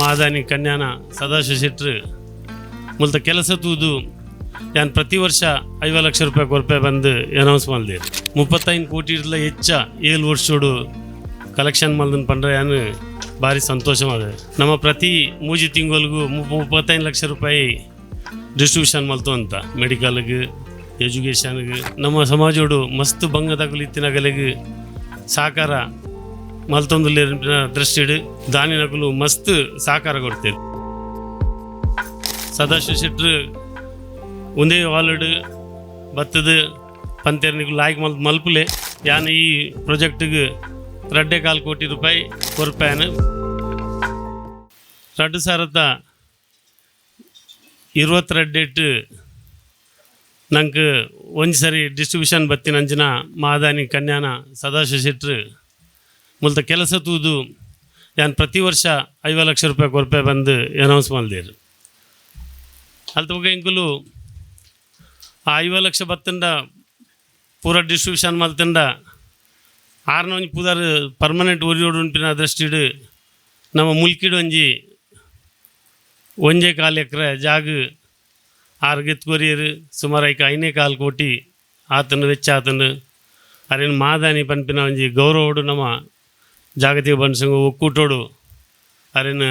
ಮಾದಾನಿ ಕನ್ಯಾನ ಸದಾಶಿವ ಶೆಟ್ರು ಮುಲ್ತ ಕೆಲಸ ತೂದು ಯಾನ್ ಪ್ರತಿ ವರ್ಷ ಐವತ್ತು ಲಕ್ಷ ರೂಪಾಯಿ ಕೊರಪೆ ಬಂದು ಅನೌನ್ಸ್ ಮಾಡಿದೆ. ಮುಪ್ಪತ್ತೈದು ಕೋಟಿ ಇರಲ ಹೆಚ್ಚ ಏಳು ವರ್ಷೋಡು ಕಲೆಕ್ಷನ್ ಮಲ್ದನ್ ಪಂಡ್ರೆ ಯಾನು ಭಾರಿ ಸಂತೋಷವಾದ. ನಮ್ಮ ಪ್ರತಿ ಮೂಜಿ ತಿಂಗಳಿಗೂ ಮುಪ್ಪತ್ತೈದು ಲಕ್ಷ ರೂಪಾಯಿ ಡಿಸ್ಟ್ರಿಬ್ಯೂಷನ್ ಮಲ್ತು ಅಂತ. ಮೆಡಿಕಲ್ಗೆ ಎಜುಕೇಷನ್ಗೆ ನಮ್ಮ ಸಮಾಜೋಡು ಮಸ್ತ್ ಭಂಗದಾಗಲಿ ತಿನ್ನಗಲಿಗೆ ಸಾಕಾರ ಮಲ್ತೊಂದು ದೃಷ್ಟಿಡು ನಕುಲು ಮಸ್ತ್ ಸಾಕಾರ ಕೊಡ್ತೇವೆ ಸದಾಶಿವ ಶೆಟ್ರು ಒಂದೇ ವಾಲಡ್ ಬತ್ತದ ಪಂತೇರ್ನಿಗೂ ಲಾಯ್ಕ್ ಮಲ್ ಮಲ್ಪುಲೆ, ಯಾನ್ ಈ ಪ್ರಾಜೆಕ್ಟ್ಗೆ ರಡ್ಡೆ ಕಾಲು ಕೋಟಿ ರೂಪಾಯಿ ಕೊರ್ಪಾಯನ. ರಡ್ಡು ಸಾರತ ಇರುವತ್ತೆರಡು ನಂಗೆ ಒಂದು ಸರಿ ಡಿಸ್ಟ್ರಿಬ್ಯೂಷನ್ ಬತ್ತಿನ ಅಂಚಿನ ಮಾದಾನಿ ಕನ್ಯಾನ ಸದಾಶಿವ ಶೆಟ್ರು ಮುಲ್ತ ಕೆಲಸ ತೂದು ಯಾನ್ ಪ್ರತಿ ವರ್ಷ ಐವತ್ತು ಲಕ್ಷ ರೂಪಾಯಿ ಕೊರಪೆ ಬಂದು ಅನೌನ್ಸ್ ಮಾಡಿದ್ರು ಅಲ್ಲಿ ಬಗ್ಗೆ ಇಂಕುಲು ಆ ಐವತ್ತು ಲಕ್ಷ ಬತ್ತಂಡ ಪೂರ ಡಿಸ್ಟ್ರಿಬ್ಯೂಷನ್ ಮಲ್ತಂಡ ಆರ್ನ ಒಂಜಿ ಪುದರ್ ಪರ್ಮನೆಂಟ್ ಒರಿಯೋಡು ಉಂಟಿನ ಅದೃಷ್ಟಿಡು ನಮ್ಮ ಮುಲ್ಕಿಡು ಒಂಜಿ ಒಂಜೆ ಕಾಲು ಎಕರೆ ಜಾಗ ಆರು ಗೆತ್ಕೊರಿಯರು ಸುಮಾರು ಐಕ ಐನೇ ಕಾಲು ಕೋಟಿ ಆತನು ವೆಚ್ಚ ಆತನು. ಅರೇನು ಮಾದಾನಿ ಪನ್ಪಿನ ಒಂಜಿ ಗೌರವಡು ನಮ್ಮ ಜಾಗತಿಕ ಬನ್ಸಂಗ ಒಕ್ಕೂಟೋಡು ಅರೇನ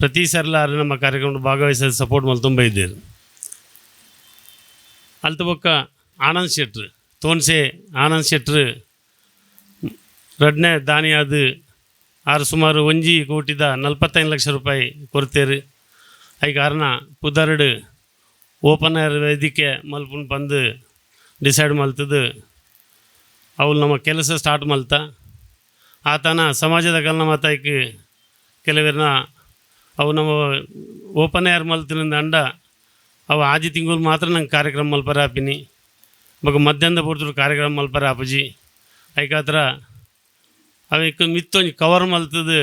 ಪ್ರತಿ ಸರ್ಲ ಅರೆ ನಮ್ಮ ಕಾರ್ಯಕ್ರಮ ಭಾಗವಹಿಸೋದು ಸಪೋರ್ಟ್ ಮಲ್ ತುಂಬ ಇದ್ದೇರು ಅಲ್ತ ಪಕ್ಕ ಆನಂದ್ ಶೆಟ್ರ್, ತೋನ್ಸೆ ಆನಂದ್ ಶೆಟ್ರ್, ರಡ್ನೆ ದಾನಿಯಾದ ಆರು ಸುಮಾರು ಒಂಜಿ ಕೋಟಿದ ನಲ್ಪತ್ತೈದು ಲಕ್ಷ ರೂಪಾಯಿ ಕೊರತೇರು. ಐ ಕಾರಣ ಪುದರ್ಡ್ ಓಪನ್ ಏರ್ ವೇದಿಕೆ ಮಲ್ಪುನ್ ಬಂದು ಡಿಸೈಡ್ ಮಲ್ತದು. ಅವಳು ನಮ್ಮ ಕೆಲಸ ಸ್ಟಾರ್ಟ್ ಮಲ್ತ. ಆತನ ಸಮಾಜದ ಕಲ್ನ ಮಾತಾಯ್ಕೆ ಕೆಲವರನ್ನ ಅವು ನಮ್ಮ ಓಪನ್ ಏರ್ ಮಲ್ತಿನ ಅಂಡ ಅವು ಆಜಿ ತಿಂಗಳು ಮಾತ್ರ ನಂಗೆ ಕಾರ್ಯಕ್ರಮ ಮಲ್ಪರ ಆಪಿನಿ. ಮಗ ಮಧ್ಯಾಹ್ನ ಪೂರ್ತಿ ಕಾರ್ಯಕ್ರಮ ಮಲ್ಪರ ಆಪಜಿ. ಐಕಾತ್ರ ಅವಕ್ಕೆ ಮಿತ್ತೊಂಜಿ ಕವರ್ ಮಲ್ತದು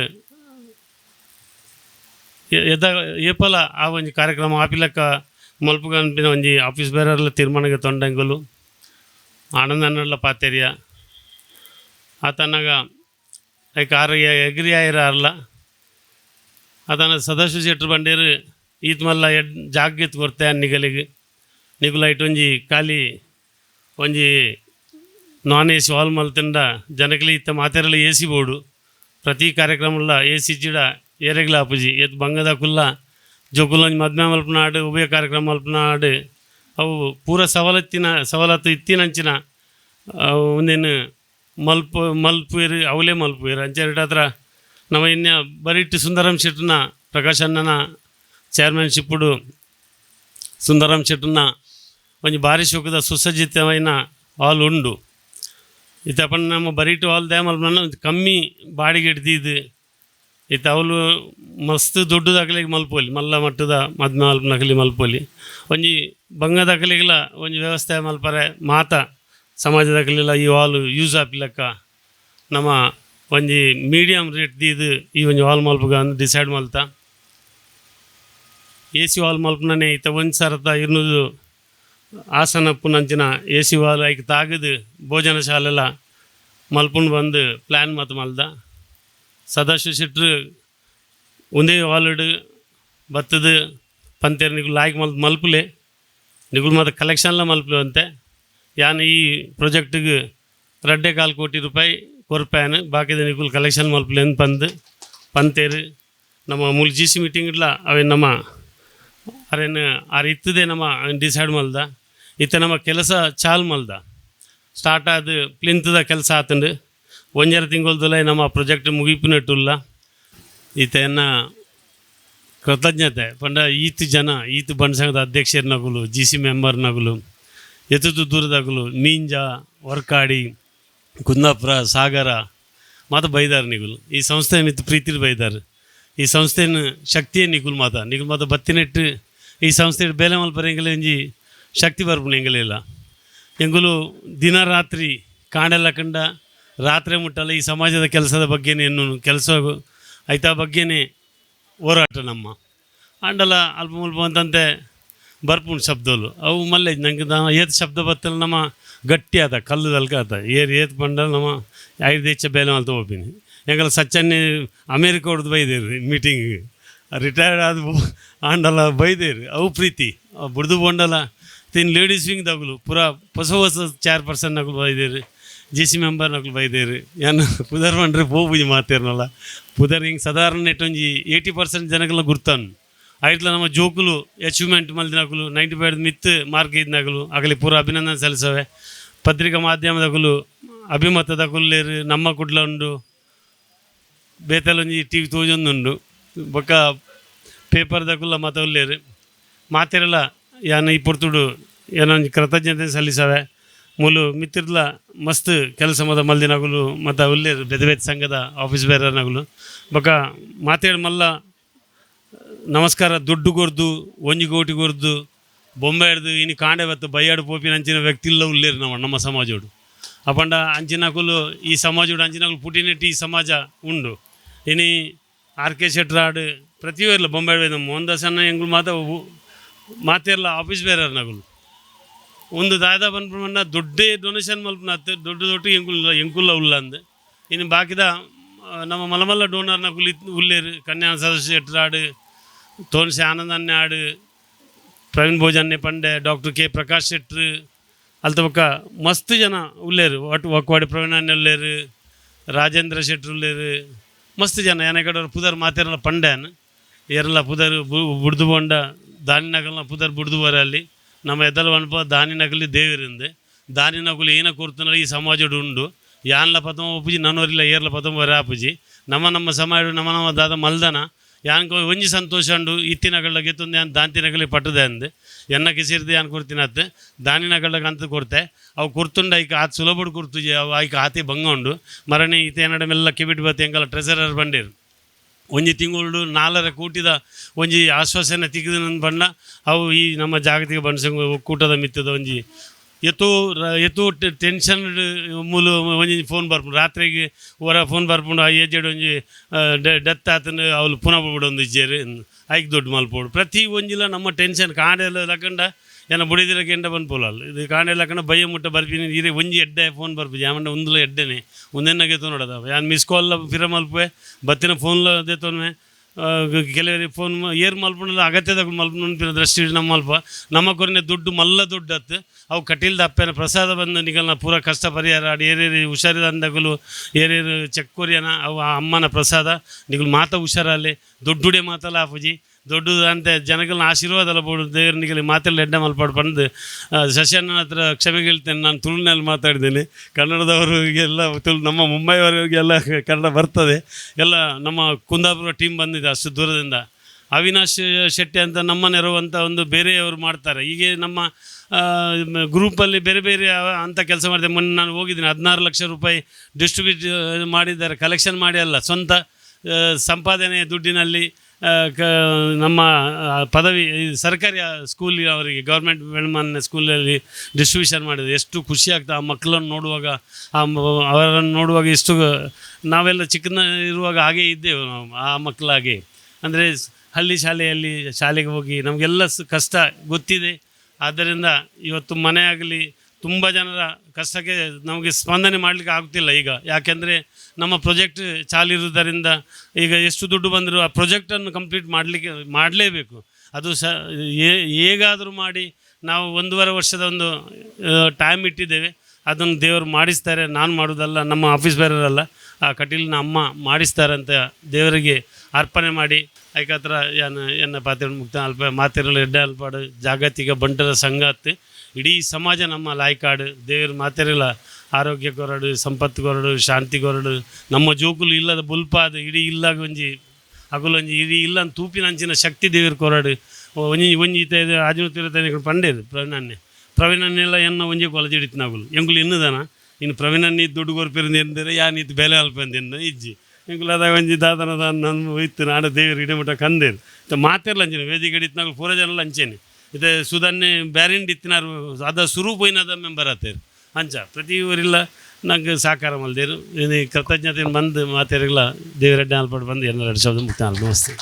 ಎದ, ಏಪಲ ಆ ಒಂಜಿ ಕಾರ್ಯಕ್ರಮ ಆಪಿಲಕ್ಕ ಮಲ್ಪುಗ ಅನ್ಪಿನ ಒಂಜಿ ಆಫೀಸ್ ಬೇರೆಲ್ಲ ತೀರ್ಮಾನಗೆ ತೊಂಡಂಗುಲು. ಆನಂದನಲ್ಲ ಪಾತೆರಿಯ. ಆತನಾಗ ಆಯ್ರ ಅಲ್ಲ ಅದನ್ನು ಸದಸ್ಯ ಶೆಟ್ರು ಬಂಡೇರು ಈತ್ ಮಲ್ಲ ಎಡ್ ಜಾಗ್ಯತ್ ಕೊರ್ತೆ ನಿಗಲಿಗೆ. ನಿಗುಲ ಒಂಜಿ ಖಾಲಿ, ಒಂಜಿ ನಾನ್ ಎ ಸಿ ಹಾಲ್ ಮಲ್ತಿಂಡ ಜನಕಲಿ ಇತ್ತ ಮಾತೇರಲ್ಲ ಎ ಸಿ ಬೋರ್ಡು ಪ್ರತಿ ಕಾರ್ಯಕ್ರಮಲ್ಲ ಎ ಸಿ ಜಿಡ ಏರೆಗ್ಲ ಅಪ್ಪುಜಿ ಎತ್ ಬಂಗದ ಕುಲ್ಲ ಜೊಗುಲೊಂಜಿ ಮದ್ಮೆ ಮಲ್ಪನಾಡು ಉಭಯ ಕಾರ್ಯಕ್ರಮ ಮಲ್ಪನಾಡು ಅವು ಪೂರ ಸವಲತ್ತಿನ, ಸವಲತ್ತು ಇತ್ತಿನಂಚಿನ ಒಂದೇನು ಮಲ್ಪು, ಮಲ್ಪುವೇರು, ಅವಲೇ ಮಲ್ಪುವೇರು. ಅಂಚೆರಡು ಹತ್ರ ನಮ್ಮ ಇನ್ನ ಬರಿಟ್ಟು ಸುಂದರಂ ಶೆಟ್ಟನ, ಪ್ರಕಾಶ್ ಅಣ್ಣನ ಚೇರ್ಮನ್ಶಿಪ್ಪುಡು ಸುಂದರಂ ಶೆಟ್ಟನ, ಒಂಜಿ ಭಾರಿ ಶೋಕದ ಸುಸಜ್ಜಿತವೈನ ಹಾಲ್ ಉಂಡು. ಇತ್ತಪ್ಪನ ನಮ್ಮ ಬರಿಟ್ಟು ಹಾಲ್ ದೇ ಕಮ್ಮಿ ಬಾಡಿಗೆ ಹಿಡ್ದಿದ್ದು ಇತ್ತ ಅವಳು ಮಸ್ತ್ ದೊಡ್ಡದಾಗಲಿಗೆ ಮಲ್ಪೋಲಿ ಮಲ್ಲ ಮಟ್ಟದ ಮದ್ಮೆ ಮಲ್ಪ ನಕಲಿ ಮಲ್ಪೋಲಿ ಒಂಜಿ ಬಂಗದಾಗಲಿಗೆಲ್ಲ ಒಂಜಿ ವ್ಯವಸ್ಥೆ ಮಲ್ಪರೆ ಮಾತ. ಸಮಾಜದಾಗಲಿಲ್ಲ ಈ ಹಾಲು ಯೂಸ್ ಆಗ್ಲಿಕ್ಕ ನಮ್ಮ ಒಂಜಿ ಮೀಡಿಯಮ್ ರೇಟ್ ದೀದು ಈ ಒಂಜಿ ಹಾಲ್ ಮಲ್ಪಗ ಡಿಸೈಡ್ ಮಲ್ತ. ಎ ಸಿ ಹಾಲ್ ಮಲ್ಪನೇ ಇತ್ತ ಒಂದು ಸರತ ಇರ್ನೂದು ಆಸನ ಪುನಂಚಿನ ಎ ಸಿ ಹಾಲ್ ಐಕ್ ತಾಗದು ಭೋಜನ ಶಾಲೆಲ್ಲ ಮಲ್ಪುಂಡು ಬಂದು ಪ್ಲ್ಯಾನ್ ಮತ್ತು ಮಲ್ದ. ಸದಾಶಿವ ಶೆಟ್ರು ಒಂದೇ ಹಾಲ್ಡ್ ಬತ್ತದು ಪಂತೇರು ನಿಗುಲು ಲಾಯ್ಕ್ ಮಲ್ ಮಲ್ಪುಲೆ. ನಿಗುಲು ಮತ್ತು ಕಲೆಕ್ಷನ್ಲ ಮಲ್ಪಲೆ ಅಂತೆ ಯಾನ್ ಈ ಪ್ರೊಜೆಕ್ಟ್ಗೆ ರಡ್ಡೆ ಕಾಲು ಕೋಟಿ ರೂಪಾಯಿ ಕೊರ್ಪಾಯನು, ಬಾಕಿದ ನಿಗುಲು ಕಲೆಕ್ಷನ್ ಮಲ್ಪಲೆ ಅಂತ ಬಂದು ಪಂತೇರು. ನಮ್ಮ ಮೂಲ ಜಿ ಸಿ ಮೀಟಿಂಗ್ ಇಡ್ಲ ಅವೇ ನಮ್ಮ ಅರೇನು ಅರೆ ಇತ್ತದೆ ನಮ್ಮ ಡಿಸೈಡ್ ಮಲ್ದ. ಇತ್ತ ನಮ್ಮ ಕೆಲಸ ಚಾಲ್ ಮಲ್ದ. ಸ್ಟಾರ್ಟ್ ಆದ ಪ್ಲಿಂತದ ಕೆಲಸ ಆತಂಡು ಒಂಜರ ತಿಂಗಳದಲ್ಲೇ ನಮ್ಮ ಪ್ರೊಜೆಕ್ಟ್ ಮುಗಿಪಿನಟ್ಟುಲ್ಲ. ಈತನ ಕೃತಜ್ಞತೆ. ಪಂಡ ಈತ್ ಜನ, ಈತ್ ಅಧ್ಯಕ್ಷರ ನಗುಲು ಜಿ ಸಿ ಮೆಂಬರ್ನಗುಲು ಎತ್ತುದು ದೂರದಾಗಲು ನಿಂಜ, ವರ್ಕಾಡಿ, ಕುಂದಾಪುರ, ಸಾಗರ ಮಾತ ಬೈದಾರ್ ನಿಗುಲು. ಈ ಸಂಸ್ಥೆ ಮಿತ್ ಪ್ರೀತಿರ್ ಬೈದಾರ್. ಈ ಸಂಸ್ಥೆನ ಶಕ್ತಿಯೇ ನಿಗುಲ್ ಮಾತ. ನಿಗುಲ್ ಮಾತ ಬತ್ತಿನೆಟ್ಟು ಈ ಸಂಸ್ಥೆ ಬೇಲೆ ಮಲ್ಪರೆ ಎಂಗಲ ಎಂಜಿ ಶಕ್ತಿ ಬರ್ಪುಣ ಎಂಗಲಿಲ್ಲ ಎಂಗುಲು ದಿನ ರಾತ್ರಿ ಕಾಣೆಲ್ಲ ಕಂಡ ರಾತ್ರಿ ಮುಟ್ಟಲ್ಲ ಈ ಸಮಾಜದ ಕೆಲಸದ ಬಗ್ಗೆ ಇನ್ನು ಕೆಲಸ ಆಯ್ತಾ ಬಗ್ಗೆನೇ ಹೋರಾಟ ನಮ್ಮ. ಆಂಡಲ ಅಲ್ಪ ಮುಲ್ಪ ಅಂತಂತೆ ಬರ್ಪುಂಡು ಶಬ್ದಲು. ಅವು ಮಲ್ಲೆ ನಂಗೆ ನಾವು ಏತ್ ಶಬ್ದ ಬತ್ತಲ್ಲ ನಮ್ಮ ಗಟ್ಟಿ ಆತ, ಕಲ್ಲು ದಲ್ಕ ಆತ. ಏರ್ ಏತ್ ಬಂಡ ನಮ್ಮ ಐದು ಹೆಚ್ಚ ಬೇಲೆ ಮಲ್ತ ಹೋಗ್ತೀನಿ ಎಂಗಲ್ಲ ಸಚ್ಚನ್ನಿ ಅಮೇರಿಕ ಹೊಡೆದು ಬೈದೇರಿ ಮೀಟಿಂಗ್ ರಿಟೈರ್ಡ್ ಆದ ಆಂಡಲ ಬೈದೇರಿ. ಅವು ಪ್ರೀತಿ. ಬುಡ್ದು ಬಂಡಲ್ಲ ತಿನ್ ಲೇಡೀಸ್ ವಿಂಗ್ ದಗುಲು. ಪೂರ ಹೊಸ ಹೊಸ ಚೇರ್ ಪರ್ಸನ್ ನಗುಲು ಬೈದೇರಿ. ಜಿ ಸಿ ಮೆಂಬರ್ ನಗಲು ಬೈದೇರಿ. ಏನು ಪುದರ್ ಬಂಡ್ರೆ ಹೋಗಿ ಮಾತೇರ್ನಲ್ಲ. ಪುದರ್ ಹಿಂಗೆ ಸಾಧಾರಣ ಇಟ್ಟೊಂಜಿ ಏಯ್ಟಿ ಪರ್ಸೆಂಟ್ ಜನಗಳ ಗುರ್ತಾನು. ನಮ್ಮ ಜೋಕುಲು ಅಚೀವ್ಮೆಂಟ್ ಮಲ್ದಿನಕುಲು ನೈಂಟಿ ಫೈವ್ ಮಿತ್ ಮಾರ್ಕ್ ಇದ್ದಾಗಲು ಆಗಲಿ ಪೂರ ಅಭಿನಂದನೆ ಸಲ್ಲಿಸವೆ. ಪತ್ರಿಕಾ ಮಾಧ್ಯಮದಕುಲು, ಅಭಿಮತದಕುಲ್ಲೇರು ನಮ್ಮ ಕುಡ್ಲ ಉಂಡು ಬೇತಲೊಂಜಿ ಟಿ ವಿ ತೋಜೊಂದುಂಡು. ಬೊಕ್ಕ ಪೇಪರ್ದಕುಲ್ಲ ಮತ ಉಲ್ಲೇರು ಮಾತೆರಲ್ಲ ಯಾನ ಈ ಪುರ್ತುಡು ಏನೊಂದು ಕೃತಜ್ಞತೆ ಸಲ್ಲಿಸವೆ. ಮೂಲು ಮಿತ್ರಲ ಮಸ್ತ್ ಕೆಲಸ ಮದ ಮಲ್ದಿನಗುಲು ಮತ್ತು ಉಲ್ಲೇರು ಬೆದ ಬೇತೆ ಸಂಘದ ಆಫೀಸ್ ಬೇರೆನಗುಲು ಬೊಕ್ಕ ಮಾತೇಳು ಮಲ್ಲ ನಮಸ್ಕಾರ, ದುಡ್ಡು ಕೊರ್ದು ಒಂಜಿ ಕೋಟಿ ಕೊರ್ದು, ಬೊಂಬೆ ಹಿಡ್ದು, ಇನ್ನು ಕಾಂಡೆ ಬತ್ತು, ಬೈಯಾಡು ಪೋಪಿನ ಅಂಚಿನ ವ್ಯಕ್ತಿ ಇಲ್ಲ, ಉಲ್ಲೇರು ನಮ್ಮ ನಮ್ಮ ಸಮಾಜೋಡು. ಅಪಂಡ ಅಂಚಿನಕುಲು ಈ ಸಮಾಜೋಡು ಅಂಚಿನಕುಲು ಪುಟಿನೆಟ್ಟಿ ಈ ಸಮಾಜ ಉಂಡು. ಇನಿ ಆರ್ ಕೆ ಶೆಟ್ರಾಡ್ ಪ್ರತಿಯೊಲ್ಲ ಬೊಂಬೆ ನಮ್ಮ ಒಂದು ಸಣ್ಣ ಎಂಗಳು ಮಾತ ಮಾತೆಲ್ಲ ಆಫೀಸ್ ಬೇರೆ ನಗುಲು ಒಂದು ದಾದ ಬಂದ್ಬಿಟ್ಟು ದೊಡ್ಡೇ ಡೊನೇಷನ್ ಮಲ್ಪನ ದೊಡ್ಡ ದೊಡ್ಡ ಎಂಕುಲ್ಲ ಎಂಕುಲ್ಲ ಉಲ್ಲ ಅಂದೆ. ಇನ್ನು ಬಾಕಿದ ನಮ್ಮ ಮಲಮಲ್ಲ ಡೋನರ್ನ ಕುಲಿ ಉಲ್ಲೇರು, ಕನ್ಯಾ ಸದಸ್ಯ ಎಟ್ರಾಡು ತೋನ್ಸೆ ಆನಂದ ಆಡು ಪ್ರವೀಣ್ ಭೋಜನ್ನೆ ಪಂಡೆ, ಡಾಕ್ಟರ್ ಕೆ ಪ್ರಕಾಶ್ ಶೆಟ್ರ್ ಅಲ್ತ ಪಕ್ಕ ಮಸ್ತ್ ಜನ ಉಲ್ಲೇರು. ಒಟ್ಟು ಒಕ್ಕವಾಡಿ ಪ್ರವೀಣಾನ್ಯ ಉಲ್ಲೇರು, ರಾಜೇಂದ್ರ ಶೆಟ್ರ್ ಉಲ್ಲೇರು, ಮಸ್ತ್ ಜನ. ಏನಾಕಡೆ ಪುದರ್ ಮಾತೇರಲ್ಲ ಪಂಡೆನ್ ಏರಲ್ಲ ಪುದರ್ ಬುಡ್ದು ಬಂಡ, ದಾನಿ ನಗಲ್ನ ಪುದರ್ ಬುಡ್ದು ಬರ ಅಲ್ಲಿ. ನಮ್ಮ ಎದಲ್ ಅನ್ಪ ದಾನಿ ನಗಲಿ ದೇವಿರಿಂದೆ ದಾನಿ ನಗಲು ಏನ ಕೂರ್ತನ ಈ ಸಮಾಜಡು ಉಂಡು. ಯಾನ್ಲ ಪತಮ ಒಪ್ಪುಜಿ, ನನ್ನೋರಿಲ್ಲ ಏರ್ಲ ಪತಮ ಬರ ಆಪುಜಿ. ನಮ್ಮ ನಮ್ಮ ಸಮಾಜ ನಮ್ಮ ನಮ್ಮ ದಾದ ಮಲ್ದನ. ಯಾನ್ಕೋ ಒಂಜಿ ಸಂತೋಷ ಉಂಡು ಇತ್ತಿನಗಳ ಗೆತ್ತೊಂದು ಯಾನ್ ದಾಂತಿನಗಲಿ ಪಟ್ಟದೆ ಅಂದೆ. ಎನ್ನ ಕಿಸಿರ್ದು ಯಾನ್ ಕೊಡ್ತೀನಿ ಅತ್ತೆ ದಾನಿನಗಳ ಅಂತ ಕೊಡ್ತೆ. ಅವು ಕುರ್ತುಂಡ ಐಕ ಆತ ಸುಲಭಡು ಕುರ್ತುಜಿ ಅವು ಐಕ ಆತಿ ಭಂಗ ಉಂಡು ಮರಣಿ ಈತ ಏನಡೆ ಮೆಲ್ಲ ಕಿಬಿಟ್ ಬತ್ತೆ ಎಂಕಲ್ಲ ಟ್ರೆಸರರ್ ಬಂಡಿರು. ಒಂಜಿ ತಿಂಗಳು ನಾಲ್ಕರ ಕೂಟಿದ ಒಂಜಿ ಆಶ್ವಾಸನೆ ತೆಗೆದು ನನ್ನ ಬಣ್ಣ, ಅವು ಈ ನಮ್ಮ ಜಾಗತಿಕ ಬಣ್ಣ ಕೂಟದ ಮಿತ್ತದ ಒಂಜಿ ಎತ್ತು ಎತ್ತು ಟೆನ್ಷನ್, ಮೂಲ, ಒಂಜಿ ಫೋನ್ ಬರ್ಪುಂಡು. ರಾತ್ರಿಗೆ ಹೊರ ಫೋನ್ ಬರ್ಪುಂಡು. ಆ ಏಜೆಡ್ ಒಂಜಿ ಡೆತ್ ಆತನ ಅವ್ಲು ಪುನಃ ಬಿಡೊಂದು ಇಜ್ಜೇರಿ. ಐಕ್ ದೊಡ್ಡ ಮಲ್ಪೋಡು ಪ್ರತಿ ಒಂಜಿಲ ನಮ್ಮ ಟೆನ್ಷನ್ ಕಾಣೆಲ್ಲ ಲಕಂಡ ಏನ ಬುಡಿದಿರ ಕೆಂಡ ಬಂದ್ಪೋಲಲ್ಲ ಇದು ಕಾಂಡೆ ಲಕಂಡ ಭಯ ಮುಟ್ಟ ಬರ್ಪಿನಿ ಇರೇ ಒಂಜಿ ಎಡ್ಡೆ ಫೋನ್ ಬರ್ಪು ಯಾಮಂಡ ಒಂದುಲ ಎಡ್ಡೆನೆ. ಒಂದೆನ್ನಾಗೆ ನೋಡೋದ ಯಾನ್ ಮಿಸ್ ಕಾಲ್ ಫಿರ ಮಲ್ಪೆ ಬತ್ತಿನ ಫೋನ್ಲ ದೇತೋನ್ವೆ ಕೆಲವರಿಗೆ ಫೋನ್ ಏರ್ ಮಲ್ಪುಂಡಲ್ಲ ಅಗತ್ಯದ ನೆನಪಿನ ದೃಷ್ಟಿ ನಮ್ಮ ಮಲ್ಪ. ನಮ್ಮ ಕೊರನೆ ದುಡ್ಡು ಮಲ್ಲ ದುಡ್ಡು ಅತ್ತು. ಅವು ಕಟೀಲ್ದ ಅಪ್ಪನ ಪ್ರಸಾದ ಬಂದು ನಿಗಲ್ನ ಪೂರ ಕಷ್ಟ ಪರಿಹಾರ, ಆಡಿ ಏರೇರಿ, ಹುಷಾರಿದ ಅಂದಗಲು ಏರೇರು, ಚೆಕ್ ಕೊರಿಯನ, ಅವು ಅಮ್ಮನ ಪ್ರಸಾದ. ನಿಗಲು ಮಾತ ಹುಷಾರಲ್ಲಿ, ದುಡ್ಡುಡೆ ಮಾತಲ್ಲ ಆಪುಜಿ ದೊಡ್ಡದು ಅಂತ. ಜನಗಳನ್ನ ಆಶೀರ್ವಾದ ಬೋಡು ದೇವರನಿಗೆ ಮಾತೆಲ್ಲ ಎಡ್ಡ ಮಲ್ಪಾಡು ಬಂದು ಶಶಿಯಣ್ಣನ ಹತ್ರ ಕ್ಷಮೆ ಕೇಳ್ತೇನೆ ನಾನು ತುಳುನಲ್ಲಿ ಮಾತಾಡಿದ್ದೇನೆ. ಕನ್ನಡದವರಿಗೆಲ್ಲ ತುಳು, ನಮ್ಮ ಮುಂಬೈವರೆಗೆಲ್ಲ ಕನ್ನಡ ಬರ್ತದೆ. ಎಲ್ಲ ನಮ್ಮ ಕುಂದಾಪುರ ಟೀಮ್ ಬಂದಿದೆ ಅಷ್ಟು ದೂರದಿಂದ. ಅವಿನಾಶ್ ಶೆಟ್ಟಿ ಅಂತ ನಮ್ಮ ನೆರವಂತ ಒಂದು ಬೇರೆಯವರು ಮಾಡ್ತಾರೆ. ಹೀಗೆ ನಮ್ಮ ಗ್ರೂಪಲ್ಲಿ ಬೇರೆ ಬೇರೆ ಅಂತ ಕೆಲಸ ಮಾಡಿದೆ ಮೊನ್ನೆ ನಾನು ಹೋಗಿದ್ದೀನಿ. ಹದಿನಾರು ಲಕ್ಷ ರೂಪಾಯಿ ಡಿಸ್ಟ್ರಿಬ್ಯೂಟ್ ಮಾಡಿದ್ದಾರೆ. ಕಲೆಕ್ಷನ್ ಮಾಡಿ ಅಲ್ಲ. ಸ್ವಂತ ಸಂಪಾದನೆಯ ಸಂಪಾದನೆ ದುಡ್ಡಿನಲ್ಲಿ ಕ, ನಮ್ಮ ಪದವಿ ಸರ್ಕಾರಿ ಸ್ಕೂಲ್ ಅವರಿಗೆ ಗೌರ್ಮೆಂಟ್ ವೆಲ್ಮನ್ ಸ್ಕೂಲಲ್ಲಿ ಡಿಸ್ಟ್ರಿಬ್ಯೂಷನ್ ಮಾಡಿದೆ ಎಷ್ಟು ಖುಷಿ ಆಗ್ತದೆ ಆ ಮಕ್ಕಳನ್ನು ನೋಡುವಾಗ, ಆ ಅವರನ್ನು ನೋಡುವಾಗ ಎಷ್ಟು ನಾವೆಲ್ಲ ಚಿಕ್ಕನ ಇರುವಾಗ ಹಾಗೆ ಇದ್ದೇವೆ ನಾವು, ಆ ಮಕ್ಕಳ ಹಾಗೆ ಅಂದರೆ, ಹಳ್ಳಿ ಶಾಲೆಯಲ್ಲಿ, ಶಾಲೆಗೆ ಹೋಗಿ ನಮಗೆಲ್ಲ ಕಷ್ಟ ಗೊತ್ತಿದೆ. ಆದ್ದರಿಂದ ಇವತ್ತು ಮನೆ ಆಗಲಿ ತುಂಬ ಜನರ ಕಷ್ಟಕ್ಕೆ ನಮಗೆ ಸ್ಪಂದನೆ ಮಾಡಲಿಕ್ಕೆ ಆಗ್ತಿಲ್ಲ ಈಗ. ಯಾಕೆಂದರೆ ನಮ್ಮ ಪ್ರಾಜೆಕ್ಟ್ ಚಾಲಿರುವುದರಿಂದ ಈಗ ಎಷ್ಟು ದುಡ್ಡು ಬಂದರೂ ಆ ಪ್ರೊಜೆಕ್ಟನ್ನು ಕಂಪ್ಲೀಟ್ ಮಾಡಲಿಕ್ಕೆ, ಮಾಡಲೇಬೇಕು. ಅದು ಸ ಹೇಗಾದರೂ ಮಾಡಿ ನಾವು ಒಂದೂವರೆ ವರ್ಷದ ಒಂದು ಟೈಮ್ ಇಟ್ಟಿದ್ದೇವೆ. ಅದನ್ನು ದೇವರು ಮಾಡಿಸ್ತಾರೆ. ನಾನು ಮಾಡೋದಲ್ಲ ನಮ್ಮ ಆಫೀಸ್ ಬೇರೆಯವರಲ್ಲ ಆ ಕಟೀಲಿನ ಅಮ್ಮ ಮಾಡಿಸ್ತಾರೆ ಅಂತ ದೇವರಿಗೆ ಅರ್ಪಣೆ ಮಾಡಿ ಐಕತ್ರ ಏನು ಪಾತ್ರ ಮುಕ್ತ ಅಲ್ಪ ಮಾತಿರಲು ಎಡ್ಡೆ ಅಲ್ಪಾಡು ಜಾಗತಿಕ ಬಂಟರ ಸಂಗಾತ್ ಇಡೀ ಸಮಾಜ ನಮ್ಮ ಲಾಯ್ಕಾಡು, ದೇವ್ರ ಮಾತೆರಲ್ಲ, ಆರೋಗ್ಯ ಕೊರಡು, ಸಂಪತ್ತು ಕೊರಡು, ಶಾಂತಿ ಕೊರಡು, ನಮ್ಮ ಜೋಕುಲು ಇಲ್ಲದ ಬುಲ್ಪಾದ ಇಡೀ ಇಲ್ಲ ಒಂಜಿ ಅಗುಲೊಂಜಿ ಇಡೀ ಇಲ್ಲ ತೂಪಿನ ಅಂಚಿನ ಶಕ್ತಿ ದೇವ್ರ ಕೊರಡು. ಒಂಜಿ ಒಂಜಿ ತೈದು ಇದು ಆಜು ತಿರುತ್ತ ಪಂಡೇದು ಪ್ರವೀಣನ್ನೇ. ಪ್ರವೀಣನ್ನೆಲ್ಲ ಎನ್ನ ಒಂಜಿ ಕೊಲಜಿ ಹಿಡಿತು ನಾಗುಲು. ಎಂಗುಲು ಇನ್ನದನ? ಇನ್ನು ಪ್ರವೀಣನ್ ಇದ್ದು ದುಡ್ಡು ಕೊರ್ಪಿರಿಂದ ಎಂದರೆ ಯಾ ಇತ್ತು ಬೆಲೆ ಅಲ್ಪಂದಿನ ಇಜ್ಜಿ. ಎಂಗುಲು ಅದಾಗ ಒಂಜಿ ದಾದನ ನನ್ನ ಹೋಯ್ತು ನಾಡ ದೇವ್ರ ಇಡಮಟ ಕಂದೇನು ಮಾತೆರ್ಲ ಅಂಚನೆ, ವೇದಿಕೆ ಹಿಡಿತು ನಗಲು ಪೂರ ಜನ ಅಂಚೆನೆ. ಇದು ಸುದನ್ನೆ ಬ್ಯಾರಿಂಡ್ ಇತ್ತಿನಾರು, ಅದ ಸುರು ಪೋಯಿನದ ಮೆಂಬರ್ ಆತೇರು ಅಂಚ ಪ್ರತಿ ಊರಿಲ್ಲ, ನಂಗೆ ಸಹಕಾರ ಮಲ್ದೇರು. ಕೃತಜ್ಞತೆ ಬಂದು ಮಾತೇರಿಲ್ಲ, ದೇವರೆಡ್ಡಿ ಆಲ್ಪಟ್ಟು ಬಂದು ಎಲ್ಲ ಎರಡು ಸಾವಿರದ ಮುಕ್ತ ನಮಸ್ತೆ.